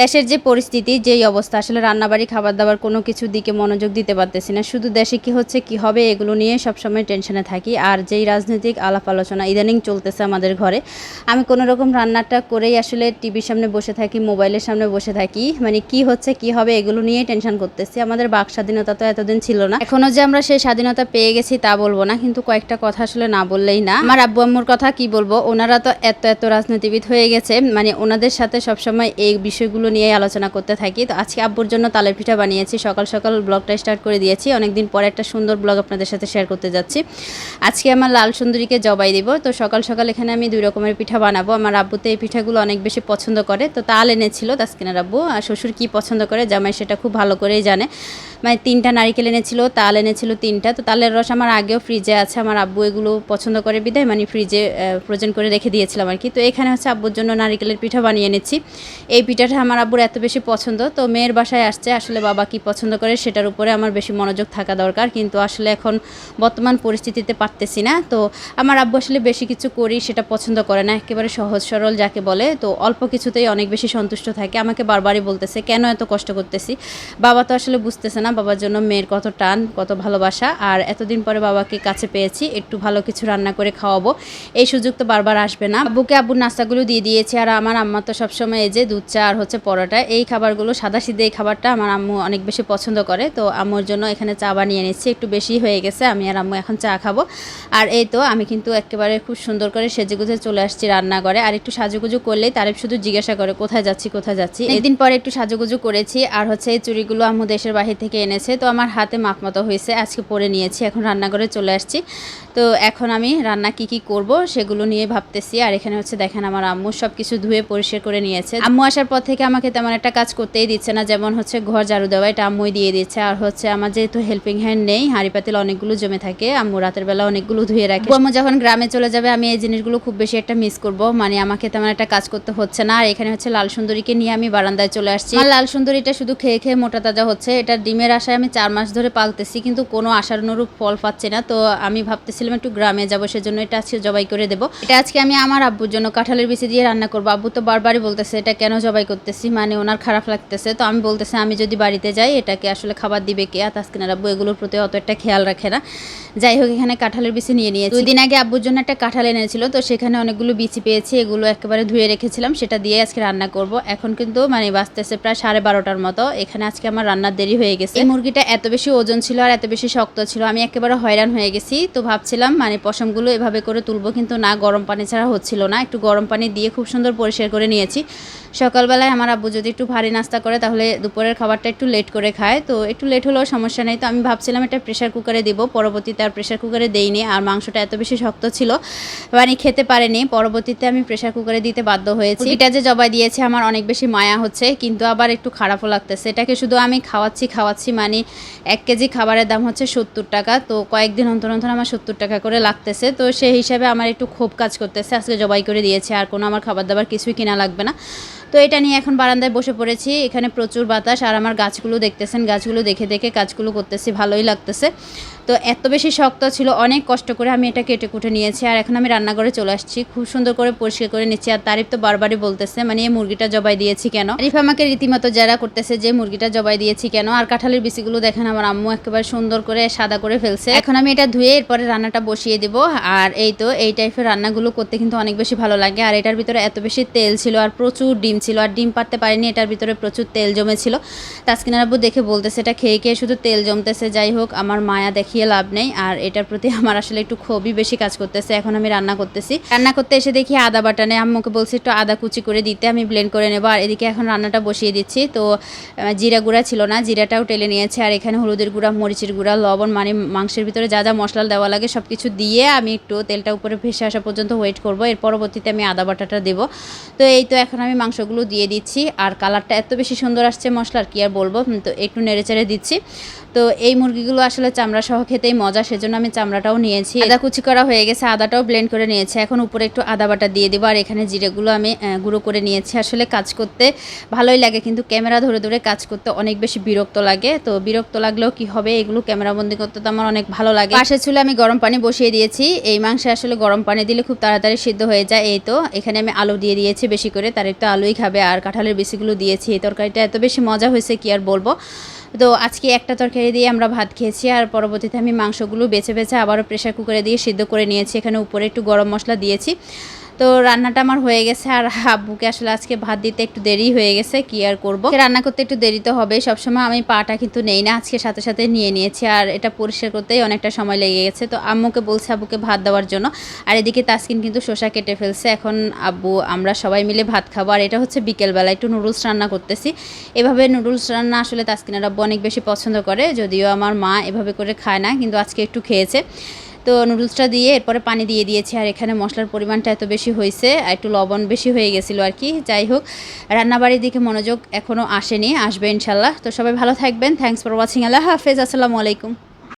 দেশের যে পরিস্থিতি, যেই অবস্থা, আসলে রান্নাবাড়ি খাবার দাবার কোনো কিছুর দিকে মনোযোগ দিতে পারতেছি না। শুধু দেশে কি হচ্ছে, কি হবে, এগুলো নিয়ে সবসময় টেনশনে থাকি। আর যেই রাজনৈতিক আলাপ আলোচনা ইদানিং চলতেছে আমাদের ঘরে, আমি কোনো রকম রান্নাটা করেই আসলে টিভির সামনে বসে থাকি, মোবাইলের সামনে বসে থাকি। মানে কি হচ্ছে, কি হবে, এগুলো নিয়েই টেনশন করতেছি। আমাদের বাক স্বাধীনতা তো এতদিন ছিল না। এখনও যে আমরা সেই স্বাধীনতা পেয়ে গেছি তা বলব না, কিন্তু কয়েকটা কথা আসলে না বললেই না। আমার আব্বু আম্মুর কথা কি বলব, ওনারা তো এত এত রাজনীতিবিদ হয়ে গেছে। মানে ওনাদের সাথে সবসময় এই বিষয়গুলো নিয়ে আলোচনা করতে থাকি। তো আজকে আব্বুর জন্য তালের পিঠা বানিয়েছি। সকাল সকাল ব্লগটা স্টার্ট করে দিয়েছি। অনেকদিন পরে একটা সুন্দর ব্লগ আপনাদের সাথে শেয়ার করতে যাচ্ছি। আজকে আমার লাল সুন্দরীকে জবাই দিব। তো সকাল সকাল এখানে আমি দুই রকমের পিঠা বানাবো। আমার আব্বুতে এই পিঠাগুলো অনেক বেশি পছন্দ করে। তো তাল এনেছিল তাসকিনার আব্বু। আর শ্বশুর কী পছন্দ করে জামাই সেটা খুব ভালো করেই জানে। মানে তিনটা নারিকেল এনেছিল, তাল এনেছিল তিনটা। তো তালের রস আমার আগেও ফ্রিজে আছে, আমার আব্বু এগুলো পছন্দ করে বিদায় মানে ফ্রিজে ফ্রোজেন করে রেখে দিয়েছিলাম আর কি। তো এখানে হচ্ছে আব্বুর জন্য নারিকেলের পিঠা বানিয়ে এনেছি। এই পিঠাটা আমার আব্বুর এত বেশি পছন্দ, তো মেয়ের বাসায় আসছে, আসলে বাবা কি পছন্দ করে সেটার উপরে আমার বেশি মনোযোগ থাকা দরকার। কিন্তু আসলে এখন বর্তমান পরিস্থিতিতে পারতেছি না, তো আমার আব্বু আসলে বেশি কিছু করি সেটা পছন্দ করে না, একেবারে সহজ সরল যাকে বলে। তো অল্প কিছুতেই অনেক বেশি সন্তুষ্ট থাকে, আমাকে বারবারই বলতেছে, কেন এত কষ্ট করতেছি? বাবা তো আসলে বুঝতেছে না বাবার জন্য মেয়ের কত টান কত ভালোবাসা। আর এতদিন পরে বাবাকে কাছে পেয়েছি একটু ভালো কিছু রান্না করে খাওয়াবো। এই সুযোগ তো বারবার আসবে না। আব্বুকে আব্বুর নাস্তাগুলো দিয়ে দিয়েছি আর আমার আম্মা তো সবসময় এই যে দুধ চা আর হচ্ছে পরোটা এই খাবারগুলো সাদা সিদ্ধে এই খাবারটা আমার আম্মু অনেক বেশি পছন্দ করে। তো আম্মুর জন্য এখানে চা বানিয়ে নিচ্ছি একটু বেশি হয়ে গেছে আমি আর আম্মু এখন চা খাব। আর এই তো আমি কিন্তু একেবারে খুব সুন্দর করে সেজে গুজে চলে আসছি রান্না রান্নাঘরে। আর একটু সাজুগুজু করলেই তারিফ শুধু জিজ্ঞাসা করে কোথায় যাচ্ছি কোথায় যাচ্ছি? একদিন পরে একটু সাজুগুজু করেছি আর হচ্ছে এই চুড়িগুলো আম্মু দেশের বাহির থেকে এনেছে, তো আমার হাতে মাপ মতো হয়েছে, আজকে পরে নিয়েছি, এখন রান্নাঘরে চলে আসছি। তো এখন আমি রান্না কি কি করব সেগুলো নিয়ে ভাবতেছি, আর এখানে হচ্ছে দেখেন আমার আম্মু সব কিছু ধুয়ে পরিষ্কার করে নিয়েছে। আম্মু আসার পর থেকে আমাকে তেমন একটা কাজ করতেই দিচ্ছে না, যেমন হচ্ছে ঘর ঝাড়ু দেওয়া, এটা আম্মুই দিয়ে দিচ্ছে। আর হচ্ছে আমার যেহেতু হেল্পিং হ্যান্ড নেই হাঁড়ি পাতিল অনেকগুলো জমে থাকে, আম্মু রাতের বেলা অনেকগুলো ধুয়ে রাখে। আম্মু যখন গ্রামে চলে যাবে, আমি এই জিনিসগুলো খুব বেশি একটা মিস করব মানে আমাকে তেমন একটা কাজ করতে হচ্ছে না। আর এখানে হচ্ছে লাল সুন্দরীকে নিয়ে আমি বারান্দায় চলে আসছি। লাল সুন্দরীটা শুধু খেয়ে খেয়ে মোটা তাজা হচ্ছে, এটা ডিমের আশায় আমি চার মাস ধরে পালতেছি, কিন্তু কোনো আশানুরূপ ফল পাচ্ছে না। তো আমি ভাবতেছিলাম একটু গ্রামে যাব, সেজন্য এটা আজকে জবাই করে দেবো। এটা আজকে আমি আমার আব্বুর জন্য কাঁঠালের বিচি দিয়ে রান্না করব। আব্বু তো বারবারই বলতেছে, এটা কেন জবাই করতেছি? মানে ওনার খারাপ লাগতেছে। তো আমি বলতেছি, আমি যদি বাড়িতে যাই, এটাকে আসলে খাবার দিবে কে? আর তাস্কিনার আব্বু এগুলোর প্রতি অত একটা খেয়াল রাখে না। যাই হোক, এখানে কাঁঠালের বিচি নিয়ে নিয়েছি। দুই দিন আগে আব্বুর জন্য একটা কাঁঠাল এনেছিল, তো সেখানে অনেকগুলো বিচি পেয়েছি, এগুলো একেবারে ধুয়ে রেখেছিলাম, সেটা দিয়ে আজকে রান্না করব। এখন কিন্তু মানে বাঁচতেছে প্রায় সাড়ে বারোটার মতো। এখানে আজকে আমার রান্নার দেরি হয়ে গেছে। এই মুরগিটা এত বেশি ওজন ছিল আর এত বেশি শক্ত ছিল, আমি একেবারে হয়রান হয়ে গেছি। তো ভাবছিলাম মানে পশমগুলো এভাবে করে তুলবো, কিন্তু না, গরম পানি ছাড়া হচ্ছিল না। একটু গরম পানি দিয়ে খুব সুন্দর পরিষ্কার করে নিয়েছি। সকালবেলায় আমার আব্বু যদি একটু ভারী নাস্তা করে তাহলে দুপুরের খাবারটা একটু লেট করে খায়। তো একটু লেট হলেও সমস্যা নেই। তো আমি ভাবছিলাম এটা প্রেশার কুকারে দিব। পরবর্তীতে আর প্রেশার কুকারে দেইনি। আর মাংসটা এত বেশি শক্ত ছিল মানে খেতে পারেনি। পরবর্তীতে আমি প্রেশার কুকারে দিতে বাধ্য হয়েছি। এটা যে জবাই দিয়েছে আমার অনেক বেশি মায়া হচ্ছে। কিন্তু আবার একটু খারাপও লাগতেছে। এটাকে শুধু আমি খাওয়াচ্ছি খাওয়াচ্ছি মানে এক কেজি খাবারের দাম হচ্ছে সত্তর টাকা। তো কয়েকদিন অন্তর অন্তর আমার সত্তর টাকা করে লাগতেছে। তো সেই হিসাবে আমার একটু ক্ষোভ কাজ করতেছে। আজকে জবাই করে দিয়েছে। আর কোনো আমার খাবার দাবার কিছুই কিনা লাগবে না। তো এটা নিয়ে এখন বারান্দায় বসে পড়েছি। এখানে প্রচুর বাতাস আর আমার গাছগুলো দেখতেছেন, গাছগুলো দেখে দেখে কাজগুলো করতেছি, ভালোই লাগতেছে। তো এত বেশি শক্ত ছিল, অনেক কষ্ট করে আমি এটা কেটে কুটে নিয়েছি আর এখন আমি রান্নাঘরে চলে আসছি। খুব সুন্দর করে পরিষ্কার করে নিচ্ছি আর তারিফ তো বারবারই বলতেছে মানে এই মুরগিটা জবাই দিয়েছি কেন? তারিফ আমাকে রীতিমতো যারা করতেছে যে, মুরগিটা জবাই দিয়েছি কেন? আর কাঁঠালের বিচিগুলো দেখেন আমার আম্মু একেবারে সুন্দর করে সাদা করে ফেলছে। এখন আমি এটা ধুয়ে এরপরে রান্নাটা বসিয়ে দিব। আর এই তো, এই টাইপের রান্নাগুলো করতে কিন্তু অনেক বেশি ভালো লাগে। আর এটার ভিতরে এত বেশি তেল ছিল আর প্রচুর ডিম ছিল আর ডিম পারতে পারিনি, এটার ভিতরে প্রচুর তেল জমেছিল। তাসকিনার আব্বু দেখে বলতেছে, এটা খেয়ে খেয়ে শুধু তেল জমতেছে, যাই হোক, আমার মায়া দেখিয়ে লাভ নেই। আর এটার প্রতি আমার আসলে একটু খুবই বেশি কাজ করতেছে, এখন আমি রান্না করতেছি। রান্না করতে এসে দেখি আদা বাটানে আম্মুকে বলছি, একটু আদা কুচি করে দিতে, আমি ব্লেন্ড করে নেব। আর এদিকে এখন রান্নাটা বসিয়ে দিচ্ছি। তো জিরা গুঁড়া ছিল না, জিরাটাও টেলে নিয়েছে। আর এখানে হলুদের গুঁড়া, মরিচের গুঁড়া, লবণ মানে মাংসের ভিতরে যা যা মশলা দেওয়া লাগে সব কিছু দিয়ে আমি একটু তেলটা উপরে ভেসে আসা পর্যন্ত ওয়েট করব। এর পরবর্তীতে আমি আদা বাটাটা দেবো। তো, এই তো এখন আমি মাংসগুলো দিয়ে দিচ্ছি। আর কালারটা এত বেশি সুন্দর আসছে মশলার কি আর বলব? তো একটু নেড়ে চেড়ে দিচ্ছি। তো এই মুরগিগুলো আসলে চামড়া সহ খেতেই মজা, সেজন্য আমি চামড়াটাও নিয়েছি। আদা কুচি করা হয়ে গেছে, আদাটাও ব্লেন্ড করে নিয়েছি। এখন উপরে একটু আদা বাটা দিয়ে দেবো, আর এখানে জিরেগুলো আমি গুঁড়ো করে নিয়েছি। আসলে কাজ করতে ভালোই লাগে, কিন্তু ক্যামেরা ধরে ধরে কাজ করতে অনেক বেশি বিরক্ত লাগে। তো বিরক্ত লাগলেও কি হবে, এগুলো ক্যামেরা বন্দি করতে তো আমার অনেক ভালো লাগে। পাশে চুলে আমি গরম পানি বসিয়ে দিয়েছি। এই মাংসে আসলে গরম পানি দিলে খুব তাড়াতাড়ি সিদ্ধ হয়ে যায়। এই তো, এখানে আমি আলু দিয়ে দিয়েছি বেশি করে, তার একটু আলুই খাবে, আর কাঁঠালের বেশিগুলো দিয়েছি। এই তরকারিটা এত বেশি মজা হয়েছে, কি আর বলব। তো আজকে একটা তরকারি দিয়ে আমরা ভাত খেয়েছি, আর পরবর্তীতে আমি মাংসগুলো বেছে বেছে আবারও প্রেশার কুকারে দিয়ে সিদ্ধ করে নিয়েছি। এখানে উপরে একটু গরম মশলা দিয়েছি। তো রান্নাটা আমার হয়ে গেছে আর আব্বুকে আসলে আজকে ভাত দিতে একটু দেরি হয়ে গেছে, কি আর করব? রান্না করতে একটু দেরি তো হবে সবসময় আমি পাটা কিন্তু নেই না, আজকে সাথে সাথে নিয়ে নিয়েছি আর এটা পরিষ্কার করতেই অনেকটা সময় লেগে গেছে। তো আম্মুকে বলছে আব্বুকে ভাত দেওয়ার জন্য, আর এদিকে তাসকিন কিন্তু শসা কেটে ফেলছে। এখন আব্বু, আমরা সবাই মিলে ভাত খাব, আর এটা হচ্ছে বিকেলবেলা, একটু নুডলস রান্না করতেছি। এভাবে নুডলস রান্না আসলে তাসকিনের আব্বু অনেক বেশি পছন্দ করে, যদিও আমার মা এভাবে করে খায় না, কিন্তু আজকে একটু খেয়েছে। তো নুডলসটা দিয়ে এরপরে পানি দিয়ে দিয়েছি। আর এখানে মশলার পরিমাণটা এত বেশি হয়েছে, আর একটু লবণ বেশি হয়ে গেছিল আর কি। যাই হোক, রান্নাবাড়ির দিকে মনোযোগ এখনও আসেনি, আসবে ইনশাল্লাহ। তো সবাই ভালো থাকবেন। থ্যাংকস ফর ওয়াচিং আল্লাহ হাফেজ। আসসালামু আলাইকুম।